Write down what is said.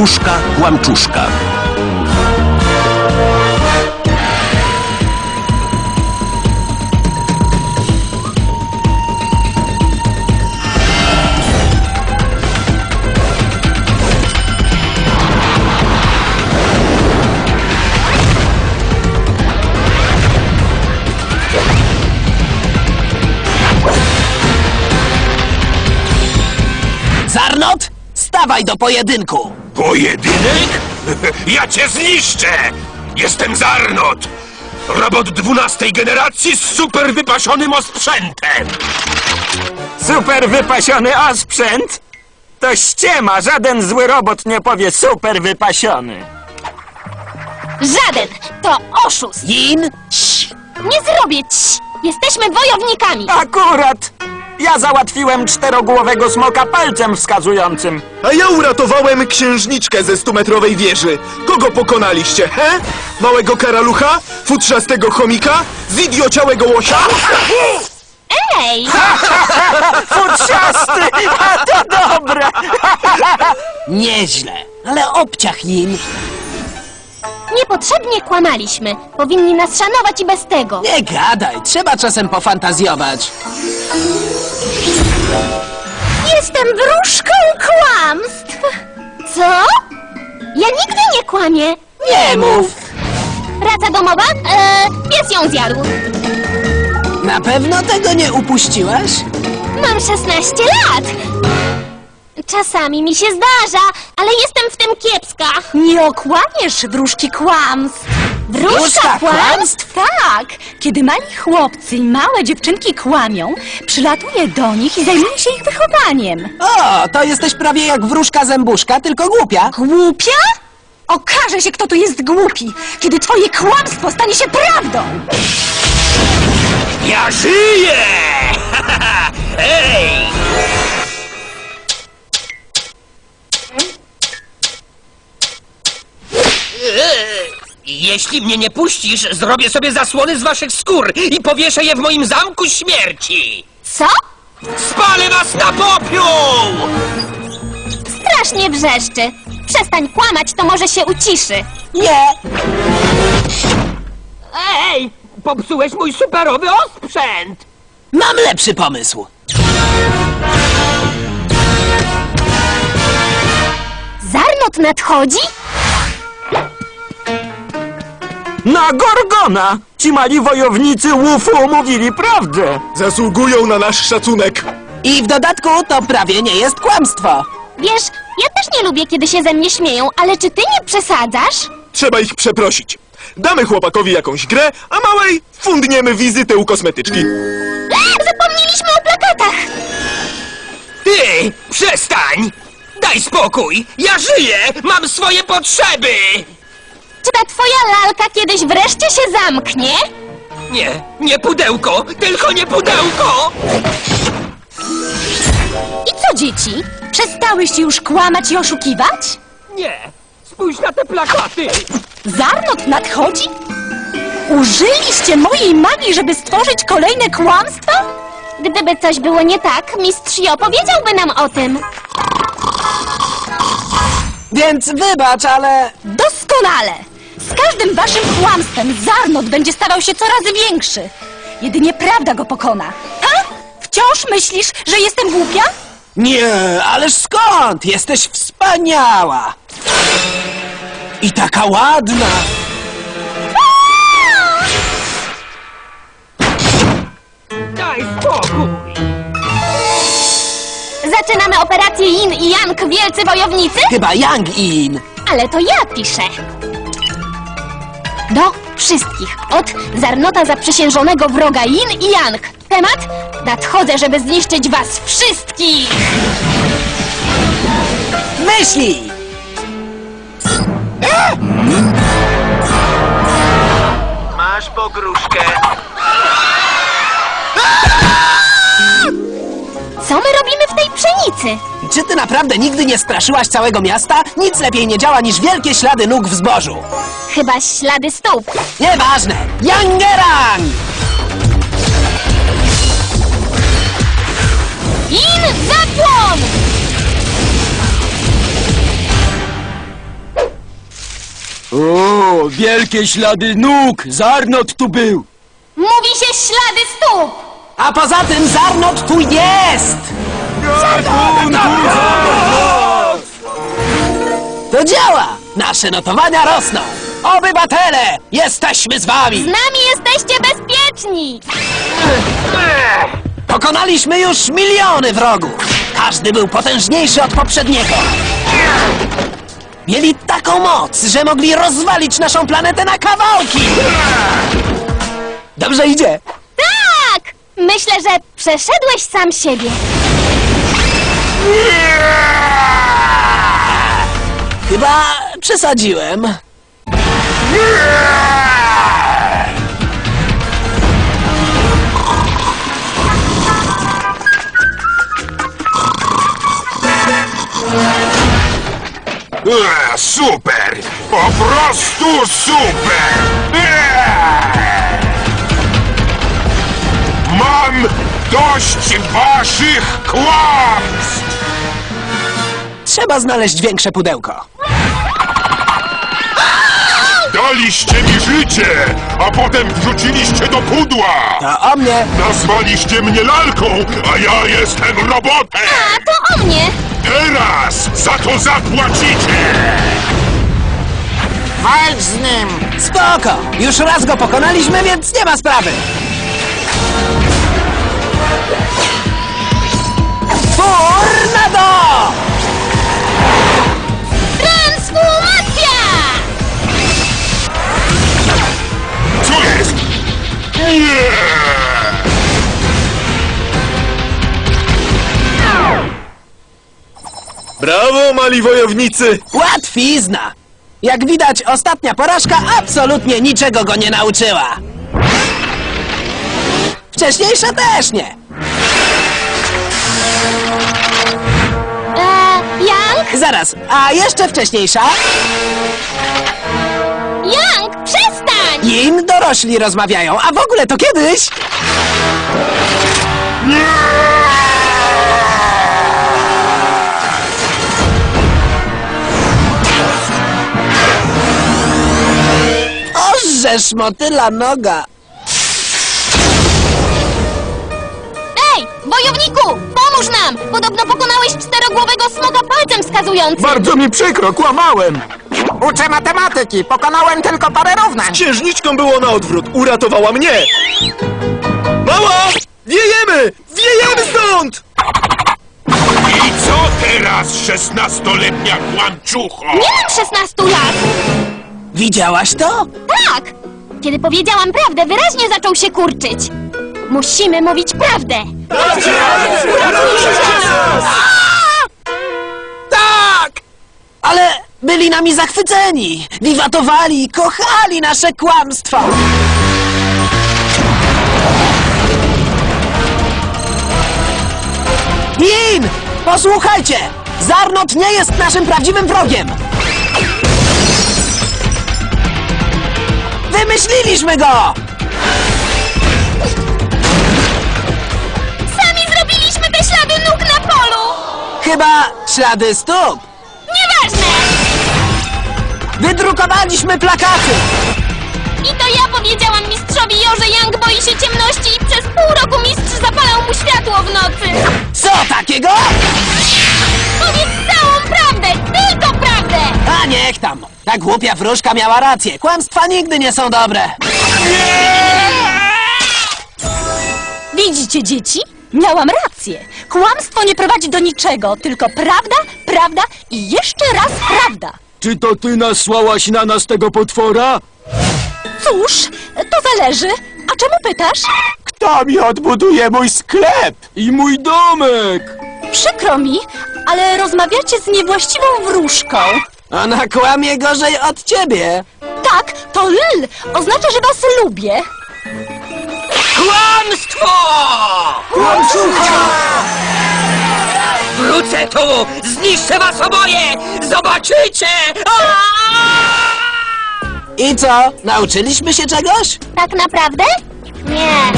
Wróżka Kłamczuszka. Zarnot, stawaj do pojedynku! Pojedynek? Ja cię zniszczę! Jestem Zarnot! Robot dwunastej generacji z super wypasionym osprzętem! Super wypasiony osprzęt? To ściema, żaden zły robot nie powie super wypasiony. Żaden! To oszust! Jin? Nie zrobię ci! Jesteśmy wojownikami! Akurat! Ja załatwiłem czterogłowego smoka palcem wskazującym. A ja uratowałem księżniczkę ze stumetrowej wieży. Kogo pokonaliście, he? Małego karalucha? Futrzastego chomika? Zidiociałego łosia? Ej! Futrzasty! A to dobre! Nieźle, ale obciach nim. Niepotrzebnie kłamaliśmy. Powinni nas szanować i bez tego. Nie gadaj, trzeba czasem pofantazjować. Jestem wróżką kłamstw! Co? Ja nigdy nie kłamię! Nie mów! Praca domowa? E, pies ją zjadł. Na pewno tego nie upuściłaś? Mam 16 lat! Czasami mi się zdarza, ale jestem w tym kiepska. Nie okłamiesz wróżki kłamstw! Wróżka kłamstw? Tak! Kiedy mali chłopcy i małe dziewczynki kłamią, przylatuje do nich i zajmuje się ich wychowaniem. O, to jesteś prawie jak wróżka zębuszka, tylko głupia. Głupia? Okaże się, kto tu jest głupi, kiedy twoje kłamstwo stanie się prawdą! Ja żyję! Ej! Jeśli mnie nie puścisz, zrobię sobie zasłony z waszych skór i powieszę je w moim zamku śmierci! Co? Spalę was na popiół! Strasznie wrzeszczy. Przestań kłamać, to może się uciszy. Nie! Ej, popsułeś mój superowy osprzęt! Mam lepszy pomysł. Zarnot nadchodzi? Na Gorgona! Ci mali wojownicy Łufu mówili prawdę! Zasługują na nasz szacunek! I w dodatku to prawie nie jest kłamstwo. Wiesz, ja też nie lubię, kiedy się ze mnie śmieją, ale czy ty nie przesadzasz? Trzeba ich przeprosić. Damy chłopakowi jakąś grę, a małej fundniemy wizytę u kosmetyczki. E, zapomnieliśmy o plakatach! Ty! Przestań! Daj spokój! Ja żyję! Mam swoje potrzeby! Czy ta twoja lalka kiedyś wreszcie się zamknie? Nie, nie pudełko, tylko nie pudełko! I co, dzieci? Przestałyście już kłamać i oszukiwać? Nie, spójrz na te plakaty! Zarnot nadchodzi? Użyliście mojej magii, żeby stworzyć kolejne kłamstwa? Gdyby coś było nie tak, mistrz Jo powiedziałby nam o tym. Więc wybacz, ale Doskonale! Z każdym waszym kłamstwem Zarnot będzie stawał się coraz większy. Jedynie prawda go pokona. Ha? Wciąż myślisz, że jestem głupia? Nie, ależ skąd? Jesteś wspaniała! I taka ładna! Daj spokój! Zaczynamy operację Yin i Yang, wielcy wojownicy? Chyba Yang i In. Ale to ja piszę do wszystkich. Od zarnota zaprzysiężonego wroga Yin i Yang. Temat? Nadchodzę, żeby zniszczyć was wszystkich! Myśli! Masz pogróżkę. Co my ulicy. Czy ty naprawdę nigdy nie straszyłaś całego miasta? Nic lepiej nie działa niż wielkie ślady nóg w zbożu. Chyba ślady stóp. Nieważne! Yangeran! In zapłon! O, wielkie ślady nóg! Zarnot tu był! Mówi się ślady stóp! A poza tym Zarnot tu jest! To działa! Nasze notowania rosną! Obywatele! Jesteśmy z Z wami! nami jesteście bezpieczni! Pokonaliśmy już miliony wrogów! Każdy był potężniejszy od poprzedniego! Mieli taką moc, że mogli rozwalić naszą planetę na kawałki! Dobrze idzie! Tak! Myślę, że przeszedłeś sam siebie. Chyba przesadziłem. E, super! Po prostu super! E! Mam dość waszych kłamstw! Trzeba znaleźć większe pudełko. Daliście mi życie, a potem wrzuciliście do pudła! To o mnie! Nazwaliście mnie lalką, a ja jestem robotem! A to o mnie! Teraz za to zapłacicie! Walcz z nim! Spoko! Już raz go pokonaliśmy, więc nie ma sprawy! Tornado! Transformacja! Co jest? Nie! Brawo, mali wojownicy! Łatwizna! Jak widać, ostatnia porażka absolutnie niczego go nie nauczyła. Wcześniejsza też nie. Zaraz, a jeszcze wcześniejsza? Young, przestań! Im dorośli rozmawiają, a w ogóle to kiedyś... Ożesz motyla noga. Ej, wojowniku, pomóż nam! Podobno pokonałeś czterogłowego smoka wskazującym. Bardzo mi przykro, kłamałem! Uczę matematyki, pokonałem tylko parę równań! Księżniczką było na odwrót, uratowała mnie! Mała! Wiejemy! Wiejemy stąd! I co teraz, szesnastoletnia kłamczucho? Nie mam 16 lat! Widziałaś to? Tak! Kiedy powiedziałam prawdę, wyraźnie zaczął się kurczyć. Musimy mówić prawdę. Tak! Ale byli nami zachwyceni. Wiwatowali, kochali nasze kłamstwa. Jin! Posłuchajcie! Zarnot nie jest naszym prawdziwym wrogiem! Wymyśliliśmy go! Sami zrobiliśmy te ślady nóg na polu! Chyba ślady stóp. Wydrukowaliśmy plakaty. I to ja powiedziałam mistrzowi Jo, że Young boi się ciemności i przez pół roku mistrz zapalał mu światło w nocy. Co takiego? Powiedz całą prawdę, tylko prawdę! A niech tam. Ta głupia wróżka miała rację. Kłamstwa nigdy nie są dobre. Widzicie, dzieci? Miałam rację. Kłamstwo nie prowadzi do niczego, tylko prawda, prawda i jeszcze raz prawda. Czy to ty nasłałaś na nas tego potwora? Cóż, to zależy. A czemu pytasz? Kto mi odbuduje mój sklep? I mój domek! Przykro mi, ale rozmawiacie z niewłaściwą wróżką. Ona kłamie gorzej od ciebie. Tak, to L oznacza, że was lubię. Kłamstwo! Wrócę tu! Zniszczę was oboje! Zobaczycie! I co? Nauczyliśmy się czegoś? Tak naprawdę? Nie.